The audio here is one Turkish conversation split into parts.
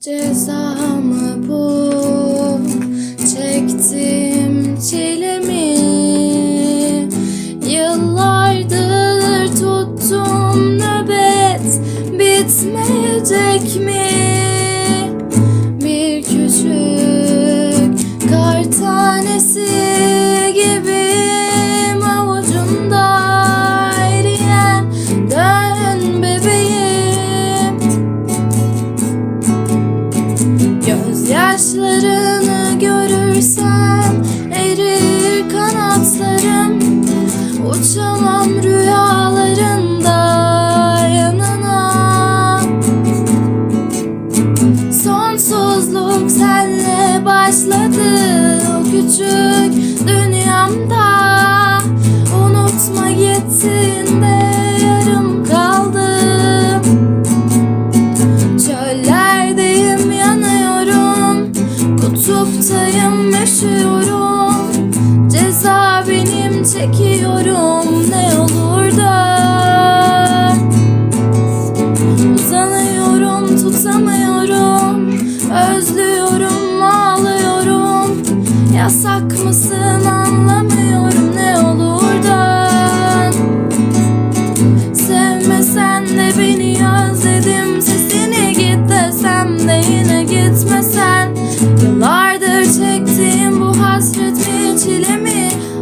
Cezamı bu. Çektim çilemi. Yıllardır tuttum nöbet. Bitmeyecek mi? Gözyaşlarını görürsem erir kanatlarım. Uçamam rüyalarında yanına. Sonsuzluk senle başladı o küçük dünyamda. Unutma gitsin de Üşüyorum Ceza benim çekiyorum. Ne olur da Uzanıyorum tutamıyorum. Özlüyorum ağlıyorum. Yasak mısın? anlamıyorum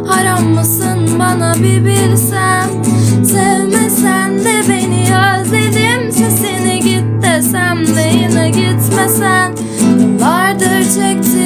Haram mısın bana bir bilsem Sevmesen de beni özledim. Sesini git desem de yine gitmesen. Yıllardır hasret